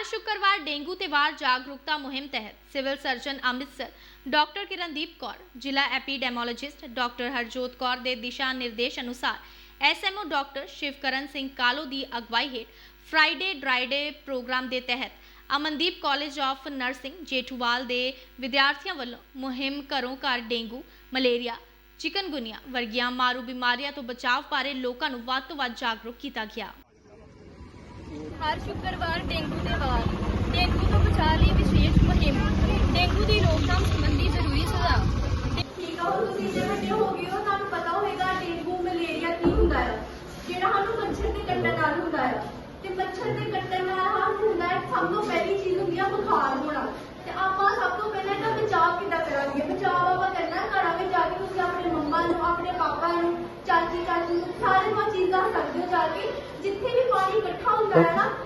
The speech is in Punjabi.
ਹਰ ਸ਼ੁੱਕਰਵਾਰ ਡੇਂਗੂ ਤੇ ਵਾਰ ਜਾਗਰੂਕਤਾ ਮੁਹਿੰਮ ਤਹਿਤ civil surgeon Amritsar, doctor Kirandeep Kaur, ਜ਼ਿਲ੍ਹਾ ਐਪੀਡੈਮੋਲੋਜਿਸਟ ਡਾਕਟਰ ਹਰਜੋਤ ਕੌਰ ਦੇ ਦਿਸ਼ਾ ਨਿਰਦੇਸ਼ ਅਨੁਸਾਰ ਐਸਐਮਓ ਡਾਕਟਰ ਸ਼ਿਵਕਰਨ ਸਿੰਘ ਕਾਲੋ ਦੀ ਅਗਵਾਈ ਹੇਠ ਫਰਾਈਡੇ ਡਰਾਈਡੇ ਪ੍ਰੋਗਰਾਮ ਦੇ ਤਹਿਤ Amandeep college of nursing Jethuwal ਦੇ ਵਿਦਿਆਰਥੀਆਂ ਵੱਲੋਂ ਮੁਹਿੰਮ ਘਰੋਂ ਘਰ ਡੇਂਗੂ, ਮਲੇਰੀਆ, ਚਿਕਨਗੁਨੀਆ ਵਰਗੀਆਂ ਮਾਰੂ ਬਿਮਾਰੀਆਂ ਤੋਂ ਬਚਾਅ ਬਾਰੇ ਲੋਕਾਂ ਨੂੰ ਵੱਧ ਤੋਂ ਵੱਧ ਜਾਗਰੂਕ ਕੀਤਾ ਗਿਆ। ਹਰ ਸ਼ੁੱਕਰਵਾਰ ਡੇਂਗੂ ਦੇ ਵਾਰ। ਡੇਂਗੂ ਤੋਂ ਬਚਾਅ ਲਈ ਵਿਸ਼ੇਸ਼ ਮੁਹਿੰਮ। ਡੇਂਗੂ ਦੀ ਰੋਕਥਾਮ ਸੰਬੰਧੀ ਜ਼ਰੂਰੀ ਸੁਝਾਅ। ਠੀਕ ਆ ਤੁਸੀਂ ਜੇ ਵੱਡੇ ਹੋ ਗਏ ਹੋ, ਤੁਹਾਨੂੰ ਪਤਾ ਹੋਵੇਗਾ ਡੇਂਗੂ ਮਲੇਰੀਆ ਕੀ ਹੁੰਦਾ ਹੈ। ਜਿਹੜਾ ਸਾਨੂੰ ਮੱਛਰ ਦੇ ਕੱਟਣ ਨਾਲ ਹੁੰਦਾ ਹੈ। ਤੇ ਮੱਛਰ ਦੇ ਕੱਟਣ ਨਾਲ ਹਾਂ ਹੁੰਦਾ ਹੈ, ਸਭ ਤੋਂ ਪਹਿਲੀ ਚੀਜ਼ ਹੁੰਦੀ ਹੈ ਬੁਖਾਰ ਹੋਣਾ। ਤੇ ਆਪਾਂ ਸਭ ਤੋਂ ਪਹਿਲਾਂ ਇਹਦਾ ਬਚਾਅ ਕਿੱਦਾਂ ਕਰਾਂਗੇ? ਬਚਾਅ ਆਪਾਂ ਕਰਨਾ ਘਰਾਂ ਵਿੱਚ ਜਾ ਕੇ ਤੁਸੀਂ ਆਪਣੇ ਮੰਮਾ ਨੂੰ, ਆਪਣੇ ਪਾਪਾ ਨੂੰ, ਚਾਚੀ, ਚਾਚੂ ਨੂੰ ਸਾਰੇ ਨੂੰ